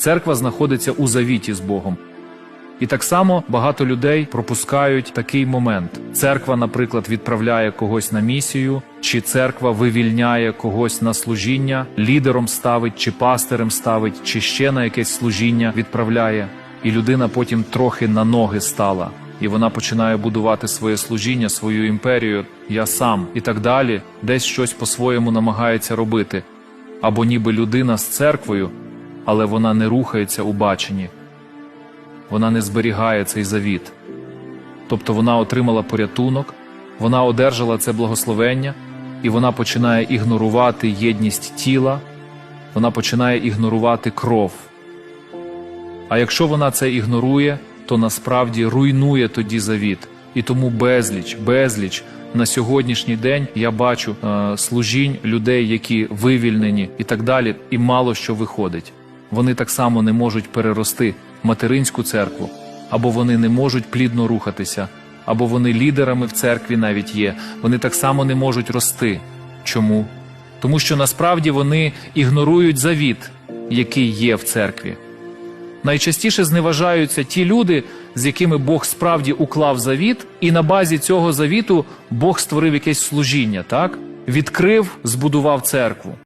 Церква знаходиться у завіті з Богом. І так само багато людей пропускають такий момент. Церква, наприклад, відправляє когось на місію, чи церква вивільняє когось на служіння, лідером ставить, чи пастирем ставить, чи ще на якесь служіння відправляє. І людина потім трохи на ноги стала, і вона починає будувати своє служіння, свою імперію, я сам і так далі, десь щось по-своєму намагається робити. Або ніби людина з церквою, але вона не рухається у баченні вона не зберігає цей завіт. Тобто вона отримала порятунок, вона одержала це благословення, і вона починає ігнорувати єдність тіла, вона починає ігнорувати кров. А якщо вона це ігнорує, то насправді руйнує тоді завіт. І тому безліч, безліч на сьогоднішній день я бачу е, служінь людей, які вивільнені і так далі, і мало що виходить. Вони так само не можуть перерости материнську церкву, або вони не можуть плідно рухатися, або вони лідерами в церкві навіть є. Вони так само не можуть рости. Чому? Тому що насправді вони ігнорують завіт, який є в церкві. Найчастіше зневажаються ті люди, з якими Бог справді уклав завіт, і на базі цього завіту Бог створив якесь служіння, так? Відкрив, збудував церкву.